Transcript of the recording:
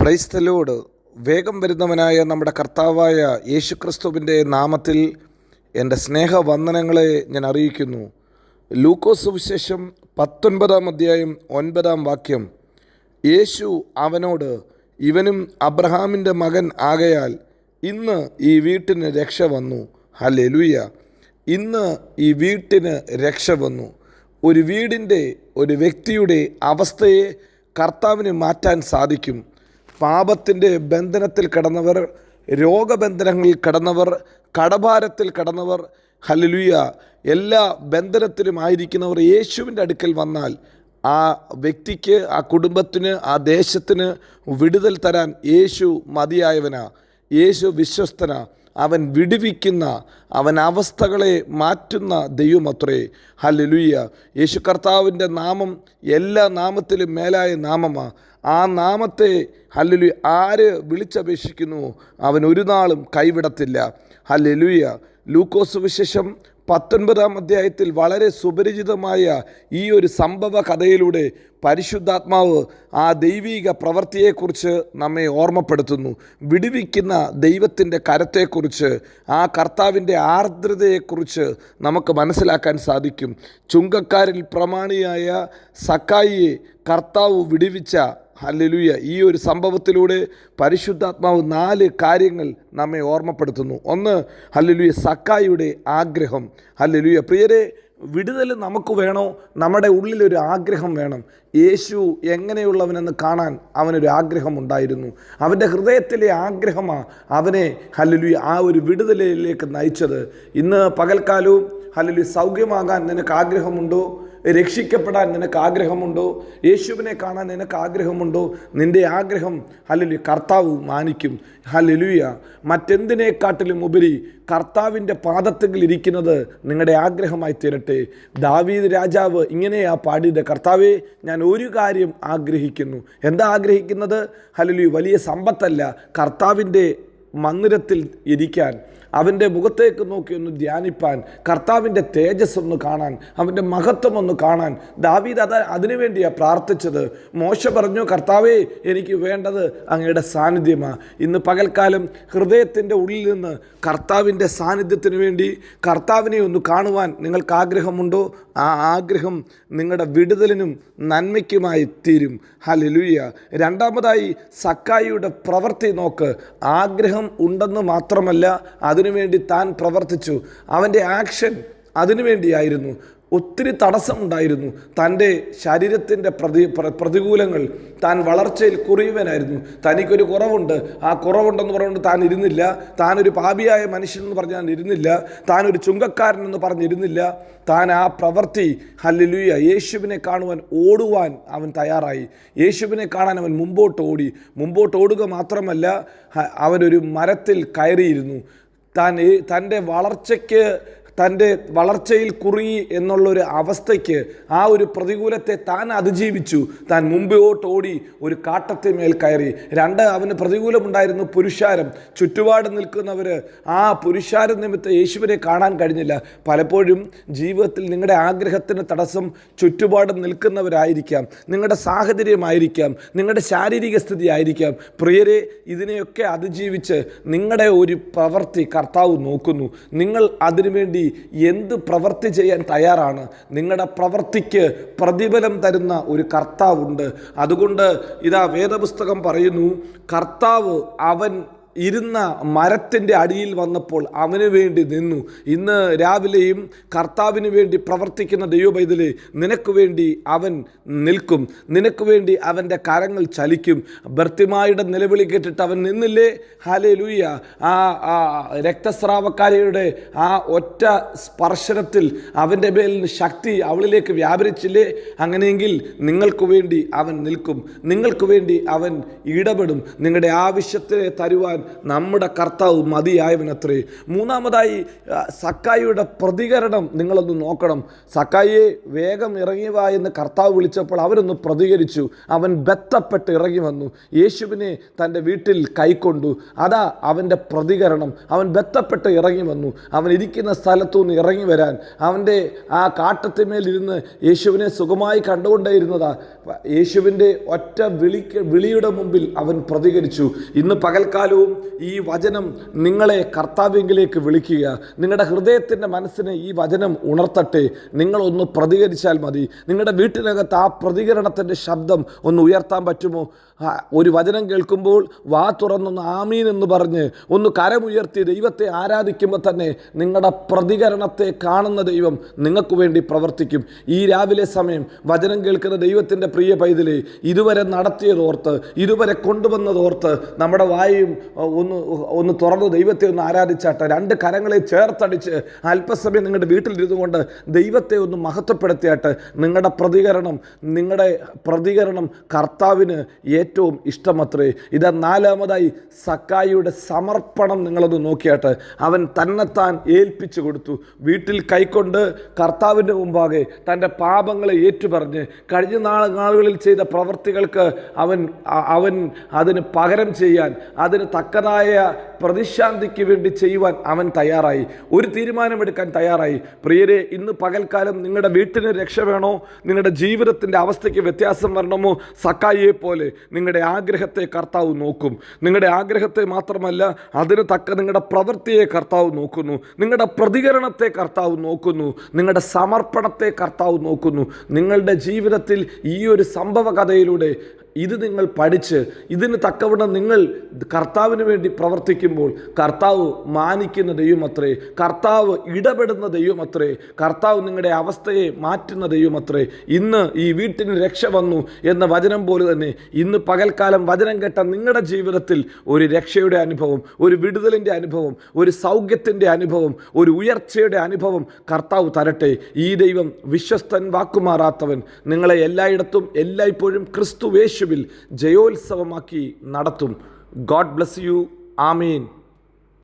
Praise the Lord വേഗം വരുന്നവനായ നമ്മുടെ കർത്താവായ യേശുക്രിസ്തുവിന്റെ നാമത്തിൽ എന്റെ സ്നേഹവന്ദനങ്ങളെ ഞാൻ അറിയിക്കുന്നു. ലൂക്കോസ് വിശേഷം പത്തൊൻപതാം അധ്യായം ഒൻപതാം വാക്യം. യേശു അവനോട് ഇവനും അബ്രഹാമിന്റെ മകൻ ആകയാൽ ഇന്ന് ഈ വീട്ടിന് രക്ഷ വന്നു. ഹല്ലേലൂയ. ഇന്ന് ഈ വീട്ടിന് രക്ഷ വന്നു. ഒരു വീടിന്റെ ഒരു വ്യക്തിയുടെ അവസ്ഥയെ കർത്താവിന് മാറ്റാൻ സാധിക്കും. പാപത്തിന്റെ ബന്ധനത്തിൽ കടന്നവർ രോഗബന്ധനങ്ങളിൽ കടന്നവർ കടഭാരത്തിൽ കടന്നവർ ഹല്ലേലൂയ എല്ലാ ബന്ധനത്തിലും ആയിരിക്കുന്നവർ യേശുവിന്റെ അടുക്കൽ വന്നാൽ ആ വ്യക്തിക്ക് ആ കുടുംബത്തിന് ആ ദേശത്തിന് വിടുതൽ തരാൻ യേശു മതിയായവനാ. യേശു വിശ്വസ്തന. അവൻ വിടുവിക്കുന്ന അവൻ അവസ്ഥകളെ മാറ്റുന്ന ദൈവമത്രേ. ഹല്ലേലൂയ. യേശു കർത്താവിന്റെ നാമം എല്ലാ നാമത്തിലും മേലായ നാമമാ. ആ നാമത്തെ ഹല്ലേലൂയ ആര് വിളിച്ചപേക്ഷിക്കുന്നു അവൻ ഒരു നാളും കൈവിടത്തില്ല. ഹല്ലേലൂയ. ലൂക്കോസ് വിശേഷം പത്തൊൻപതാം അധ്യായത്തിൽ വളരെ സുപരിചിതമായ ഈ ഒരു സംഭവ കഥയിലൂടെ പരിശുദ്ധാത്മാവ് ആ ദൈവീക പ്രവൃത്തിയെക്കുറിച്ച് നമ്മെ ഓർമ്മപ്പെടുത്തുന്നു. വിടുവിക്കുന്ന ദൈവത്തിന്റെ കരത്തെക്കുറിച്ച് ആ കർത്താവിന്റെ ആർദ്രതയെക്കുറിച്ച് നമുക്ക് മനസ്സിലാക്കാൻ സാധിക്കും. ചുങ്കക്കാരിൽ പ്രമാണിയായ സക്കായിയെ കർത്താവ് വിടുവിച്ച ഹല്ലേലൂയ. ഈ ഒരു സംഭവത്തിലൂടെ പരിശുദ്ധാത്മാവ് നാല് കാര്യങ്ങൾ നമ്മെ ഓർമ്മപ്പെടുത്തുന്നു. ഒന്ന് ഹല്ലേലൂയ സക്കായുടെ ആഗ്രഹം. ഹല്ലേലൂയ. പ്രിയരെ വിടുതൽ നമുക്ക് വേണോ? നമ്മുടെ ഉള്ളിലൊരു ആഗ്രഹം വേണം. യേശു എങ്ങനെയുള്ളവനെന്ന് കാണാൻ അവനൊരു ആഗ്രഹം ഉണ്ടായിരുന്നു. അവന്റെ ഹൃദയത്തിലെ ആഗ്രഹമാണ് അവനെ ഹല്ലേലൂയ ആ ഒരു വിടുതലിലേക്ക് നയിച്ചത്. ഇന്ന് പകൽക്കാലവും ഹല്ലേലൂയ സൗഖ്യമാകാൻ നിനക്ക് ആഗ്രഹമുണ്ടോ? രക്ഷിക്കപ്പെടാൻ നിനക്ക് ആഗ്രഹമുണ്ടോ? യേശുവിനെ കാണാൻ നിനക്ക് ആഗ്രഹമുണ്ടോ? നിന്റെ ആഗ്രഹം ഹലലു കർത്താവ് മാനിക്കും. ഹലലുയ മറ്റെന്തിനേക്കാട്ടിലും ഉപരി കർത്താവിന്റെ പാദത്തെങ്കിൽ ഇരിക്കുന്നത് നിങ്ങളുടെ ആഗ്രഹമായി തീരട്ടെ. ദാവീദ് രാജാവ് ഇങ്ങനെയാ പാടിയത്. കർത്താവെ ഞാൻ ഒരു കാര്യം ആഗ്രഹിക്കുന്നു. എന്താ ആഗ്രഹിക്കുന്നത്? ഹലലു വലിയ സമ്പത്തല്ല. കർത്താവിന്റെ മന്ദിരത്തിൽ ഇരിക്കാൻ. അവന്റെ മുഖത്തേക്ക് നോക്കി ഒന്ന് ധ്യാനിപ്പാൻ കർത്താവിന്റെ തേജസ് ഒന്ന് കാണാൻ അവന്റെ മഹത്വം ഒന്ന് കാണാൻ. ദാവീദ് അത് അതിനുവേണ്ടിയാണ് പ്രാർത്ഥിച്ചത്. മോശ പറഞ്ഞു കർത്താവേ എനിക്ക് വേണ്ടത് അങ്ങയുടെ സാന്നിധ്യമാണ് ഇന്ന് പകൽക്കാലം ഹൃദയത്തിന്റെ ഉള്ളിൽ നിന്ന് കർത്താവിന്റെ സാന്നിധ്യത്തിന് വേണ്ടി കർത്താവിനെ ഒന്ന് കാണുവാൻ നിങ്ങൾക്ക് ആഗ്രഹമുണ്ടോ ആ ആഗ്രഹം നിങ്ങളുടെ വിടുതലിനും നന്മയ്ക്കുമായി തീരും. ഹലലുയ്യ രണ്ടാമതായി സക്കായിയുടെ പ്രവൃത്തി നോക്ക്. ആഗ്രഹം ഉണ്ടെന്ന് മാത്രമല്ല അതിനുവേണ്ടി താൻ പ്രവർത്തിച്ചു. അവന്റെ ആക്ഷൻ അതിനുവേണ്ടിയായിരുന്നു. ഒത്തിരി തടസ്സമുണ്ടായിരുന്നു. തന്റെ ശരീരത്തിന്റെ പ്രതി പ്ര- പ്രതികൂലങ്ങൾ താൻ വളർച്ചയിൽ കുറിയുവനായിരുന്നു. തനിക്കൊരു കുറവുണ്ട്. ആ കുറവുണ്ടെന്ന് പറഞ്ഞുകൊണ്ട് താൻ ഇരുന്നില്ല. താനൊരു പാപിയായ മനുഷ്യൻ എന്ന് പറഞ്ഞാൽ ഇരുന്നില്ല. താനൊരു ചുങ്കക്കാരൻ എന്ന് പറഞ്ഞിരുന്നില്ല. താൻ ആ പ്രവൃത്തി ഹല്ലുയ യേശുവിനെ കാണുവാൻ ഓടുവാൻ അവൻ തയ്യാറായി. യേശുവിനെ കാണാൻ അവൻ മുമ്പോട്ട് ഓടി മുമ്പോട്ട് ഓടുക മാത്രമല്ല അവനൊരു മരത്തിൽ കയറിയിരുന്നു. താൻ തന്റെ വളർച്ചയ്ക്ക് തന്റെ വളർച്ചയിൽ കുറി എന്നുള്ളൊരു അവസ്ഥയ്ക്ക് ആ ഒരു പ്രതികൂലത്തെ താൻ അതിജീവിച്ചു. താൻ മുമ്പോട്ട് ഓടി ഒരു കാട്ടത്തെ മേൽ കയറി. രണ്ട് അവന് പ്രതികൂലമുണ്ടായിരുന്നു പുരുഷാരം. ചുറ്റുപാട് നിൽക്കുന്നവർ ആ പുരുഷാരം നിമിത്തം യേശുവിനെ കാണാൻ കഴിഞ്ഞില്ല. പലപ്പോഴും ജീവിതത്തിൽ നിങ്ങളുടെ ആഗ്രഹത്തിന് തടസ്സം ചുറ്റുപാട് നിൽക്കുന്നവരായിരിക്കാം. നിങ്ങളുടെ സാഹചര്യമായിരിക്കാം. നിങ്ങളുടെ ശാരീരിക സ്ഥിതി ആയിരിക്കാം. പ്രിയരെ ഇതിനെയൊക്കെ അതിജീവിച്ച് നിങ്ങളുടെ ഒരു പ്രവൃത്തി കർത്താവ് നോക്കുന്നു. നിങ്ങൾ അതിനുവേണ്ടി എന്ത് പ്രവൃത്തി ചെയ്യാൻ തയ്യാറാണ്? നിങ്ങളുടെ പ്രവൃത്തിക്ക് പ്രതിഫലം തരുന്ന ഒരു കർത്താവുണ്ട്. അതുകൊണ്ട് ഇതാ വേദപുസ്തകം പറയുന്നു കർത്താവ് അവൻ ഇരുന്ന മരത്തിന്റെ അടിയിൽ വന്നപ്പോൾ അവന് വേണ്ടി നിന്നു. ഇന്ന് രാവിലെയും കർത്താവിന് വേണ്ടി പ്രവർത്തിക്കുന്ന ദൈവപൈതലെ നിനക്ക് വേണ്ടി അവൻ നിൽക്കും. നിനക്ക് വേണ്ടി അവന്റെ കരങ്ങൾ ചലിക്കും. ഭർത്തിമായുടെ നിലവിളി കേട്ടിട്ട് അവൻ നിന്നില്ലേ? ഹാലേ ലൂയ ആ രക്തസ്രാവക്കാരിയുടെ ആ ഒറ്റ സ്പർശനത്തിൽ അവന്റെ മേലിന് ശക്തി അവളിലേക്ക് വ്യാപരിച്ചില്ലേ? അങ്ങനെയെങ്കിൽ നിങ്ങൾക്ക് വേണ്ടി അവൻ നിൽക്കും. നിങ്ങൾക്ക് വേണ്ടി അവൻ ഇടപെടും. നിങ്ങളുടെ ആവശ്യത്തെ തരുവാൻ നമ്മുടെ കർത്താവ് മതിയായവനത്രേ. മൂന്നാമതായി സക്കായിയുടെ പ്രതികരണം നിങ്ങളൊന്ന് നോക്കണം. സക്കായിയെ വേഗം ഇറങ്ങി വാ എന്ന് കർത്താവ് വിളിച്ചപ്പോൾ അവരൊന്ന് പ്രതികരിച്ചു. അവൻ ബത്തപ്പെട്ട് ഇറങ്ങി വന്നു. യേശുവിനെ തന്റെ വീട്ടിൽ കൈക്കൊണ്ടു. അതാ അവന്റെ പ്രതികരണം. അവൻ ബത്തപ്പെട്ട് ഇറങ്ങി വന്നു. അവൻ ഇരിക്കുന്ന സ്ഥലത്തു നിന്ന് ഇറങ്ങി വരാൻ. അവന്റെ ആ കാട്ടത്തിന്മേലിരുന്ന് യേശുവിനെ സുഖമായി കണ്ടുകൊണ്ടേയിരുന്നതാ. യേശുവിന്റെ ഒറ്റ വിളിക്ക് വിളിയുടെ മുമ്പിൽ അവൻ പ്രതികരിച്ചു. ഇന്ന് പകൽക്കാലവും ഈ വചനം നിങ്ങളെ കർത്താവ്യങ്കിലേക്ക് വിളിക്കുക. നിങ്ങളുടെ ഹൃദയത്തിന്റെ മനസ്സിനെ ഈ വചനം ഉണർത്തട്ടെ. നിങ്ങളൊന്ന് പ്രതികരിച്ചാൽ മതി. നിങ്ങളുടെ വീട്ടിനകത്ത് ആ പ്രതികരണത്തിന്റെ ശബ്ദം ഒന്ന് ഉയർത്താൻ പറ്റുമോ? ഒരു വചനം കേൾക്കുമ്പോൾ വാ തുറന്നൊന്ന് ആമീൻ എന്ന് പറഞ്ഞ് ഒന്ന് കരമുയർത്തി ദൈവത്തെ ആരാധിക്കുമ്പോൾ തന്നെ നിങ്ങളുടെ പ്രതികരണത്തെ കാണുന്ന ദൈവം നിങ്ങൾക്ക് വേണ്ടി പ്രവർത്തിക്കും. ഈ രാവിലെ സമയം വചനം കേൾക്കുന്ന ദൈവത്തിന്റെ പ്രിയ പൈതലെ ഇതുവരെ നടത്തിയതോർത്ത് ഇതുവരെ കൊണ്ടുവന്നതോർത്ത് നമ്മുടെ വായും ഒന്ന് ഒന്ന് തുറന്ന് ദൈവത്തെ ഒന്ന് ആരാധിച്ചാട്ട. രണ്ട് കരങ്ങളെ ചേർത്തടിച്ച് അല്പസമയം നിങ്ങളുടെ വീട്ടിലിരുന്നു കൊണ്ട് ദൈവത്തെ ഒന്ന് മഹത്വപ്പെടുത്തിയാട്ട്. നിങ്ങളുടെ പ്രതികരണം നിങ്ങളുടെ പ്രതികരണം കർത്താവിന് ഏറ്റവും ഇഷ്ടമത്രേ. ഇത് നാലാമതായി സക്കായിയുടെ സമർപ്പണം നിങ്ങളത് നോക്കിയാട്ട്. അവൻ തന്നെത്താൻ ഏൽപ്പിച്ചു കൊടുത്തു. വീട്ടിൽ കൈക്കൊണ്ട് കർത്താവിന്റെ മുമ്പാകെ തന്റെ പാപങ്ങളെ ഏറ്റുപറഞ്ഞ് കഴിഞ്ഞ നാൾ നാളുകളിൽ ചെയ്ത പ്രവൃത്തികൾക്ക് അവൻ അവൻ അതിന് പകരം ചെയ്യാൻ അതിന് തക്കതായ പ്രതിശാന്തിക്ക് വേണ്ടി ചെയ്യുവാൻ അവൻ തയ്യാറായി. ഒരു തീരുമാനമെടുക്കാൻ തയ്യാറായി. പ്രിയരെ ഇന്ന് പകൽക്കാലം നിങ്ങളുടെ വീട്ടിന് രക്ഷ വേണോ? നിങ്ങളുടെ ജീവിതത്തിന്റെ അവസ്ഥയ്ക്ക് വ്യത്യാസം വരണമോ? സക്കായിയെ പോലെ നിങ്ങളുടെ ആഗ്രഹത്തെ കർത്താവ് നോക്കും. നിങ്ങളുടെ ആഗ്രഹത്തെ മാത്രമല്ല അതിന് തക്ക നിങ്ങളുടെ പ്രവൃത്തിയെ കർത്താവ് നോക്കുന്നു. നിങ്ങളുടെ പ്രതികരണത്തെ കർത്താവ് നോക്കുന്നു. നിങ്ങളുടെ സമർപ്പണത്തെ കർത്താവ് നോക്കുന്നു. നിങ്ങളുടെ ജീവിതത്തിൽ ഈ ഒരു സംഭവ കഥയിലൂടെ ഇത് നിങ്ങൾ പഠിച്ച് ഇതിന് തക്കവണ്ണം നിങ്ങൾ കർത്താവിന് വേണ്ടി പ്രവർത്തിക്കുമ്പോൾ കർത്താവ് മാനിക്കുന്ന ദൈവമത്രേ കർത്താവ് ഇടപെടുന്ന ദൈവമത്രേ കർത്താവ് നിങ്ങളുടെ അവസ്ഥയെ മാറ്റുന്ന ദൈവമത്രേ ഇന്ന് ഈ വീട്ടിന് രക്ഷ വന്നു എന്ന വചനം പോലെ തന്നെ ഇന്ന് പകൽക്കാലം വചനം കേട്ട നിങ്ങളുടെ ജീവിതത്തിൽ ഒരു രക്ഷയുടെ അനുഭവം ഒരു വിടുതലിന്റെ അനുഭവം ഒരു സൗഖ്യത്തിന്റെ അനുഭവം ഒരു ഉയർച്ചയുടെ അനുഭവം കർത്താവ് തരട്ടെ. ഈ ദൈവം വിശ്വസ്തൻ വാക്കുമാറാത്തവൻ. നിങ്ങളെ എല്ലായിടത്തും എല്ലായ്പ്പോഴും ക്രിസ്തു യേശുവിൽ ജയോത്സവമാക്കി നടത്തും. God bless you Amin.